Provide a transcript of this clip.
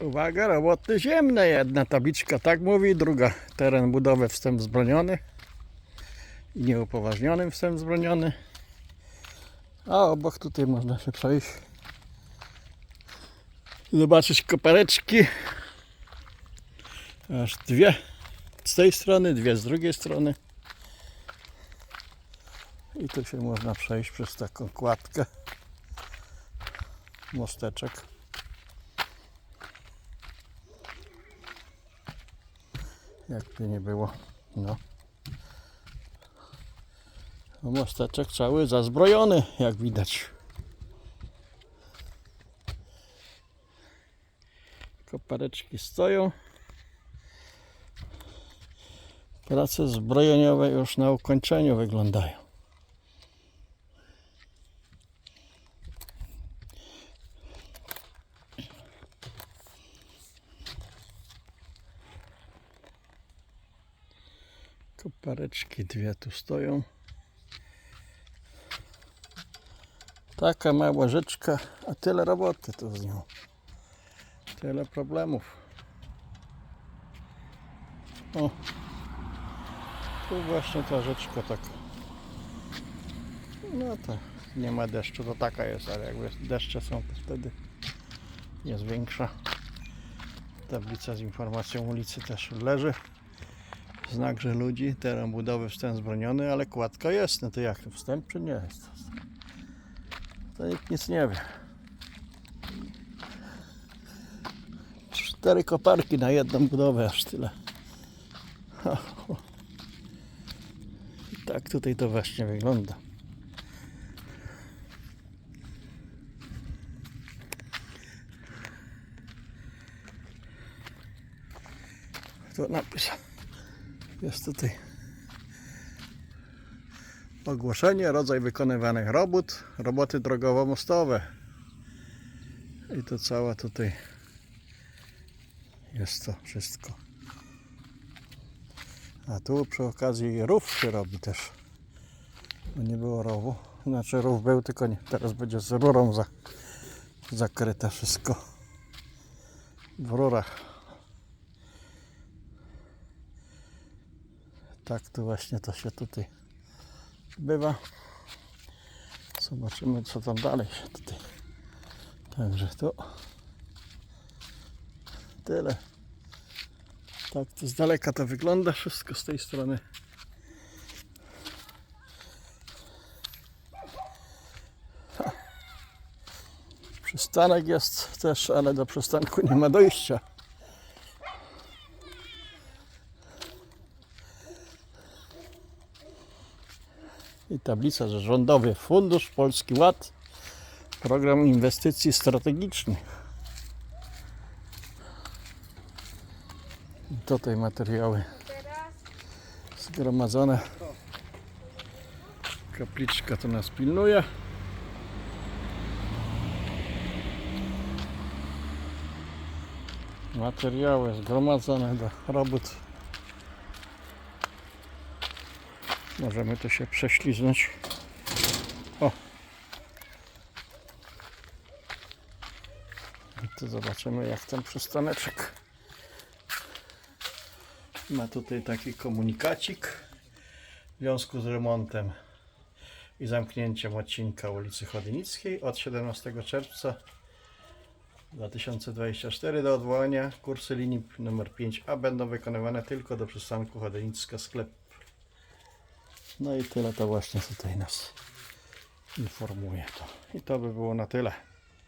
Uwaga, roboty ziemne. Jedna tabliczka tak mówi, druga teren budowy wstęp wzbroniony i nieupoważnionym wstęp wzbroniony. A obok tutaj można się przejść. Zobaczyć kopareczki. Aż dwie z tej strony, dwie z drugiej strony. I tu się można przejść przez taką kładkę. Mosteczek. Jakby nie było. No. Mosteczek cały zazbrojony, jak widać. Kopareczki stoją. Prace zbrojeniowe już na ukończeniu wyglądają. Kopareczki dwie tu stoją. Taka mała rzeczka, a tyle roboty tu z nią. Tyle problemów. O, tu właśnie ta rzeczka taka. No to nie ma deszczu, to taka jest, ale jakby deszcze są, to wtedy jest większa. Tablica z informacją ulicy też leży. Znak, że ludzi, teren budowy wstęp zbroniony, ale kładka jest. No to jak wstęp czy nie jest? To nikt nic nie wie. Cztery koparki na jedną budowę, aż tyle. Tak tutaj to właśnie wygląda. To napis. Jest tutaj ogłoszenie, rodzaj wykonywanych robót, roboty drogowo-mostowe. I to cała tutaj jest to wszystko. A tu przy okazji rów się robi też. Bo nie było rowu. Znaczy rów był, tylko nie. Teraz będzie z rurą za, zakryte wszystko. W rurach. Tak to właśnie to się tutaj bywa. Zobaczymy co tam dalej się tutaj. Także to tyle. Tak to z daleka to wygląda wszystko z tej strony. Przystanek jest też, ale do przystanku nie ma dojścia. I tablica, że Rządowy Fundusz Polski Ład Program Inwestycji Strategicznych. I tutaj materiały zgromadzone. Kapliczka to nas pilnuje. Materiały zgromadzone do robót. Możemy tu się prześliznąć. O! I tu zobaczymy jak ten przystaneczek. Ma tutaj taki komunikacik w związku z remontem i zamknięciem odcinka ulicy Chodynickiej od 17 czerwca 2024 do odwołania kursy linii numer 5A będą wykonywane tylko do przystanku Chodynicka sklep. No i tyle to właśnie tutaj nas informuje to. I to by było na tyle.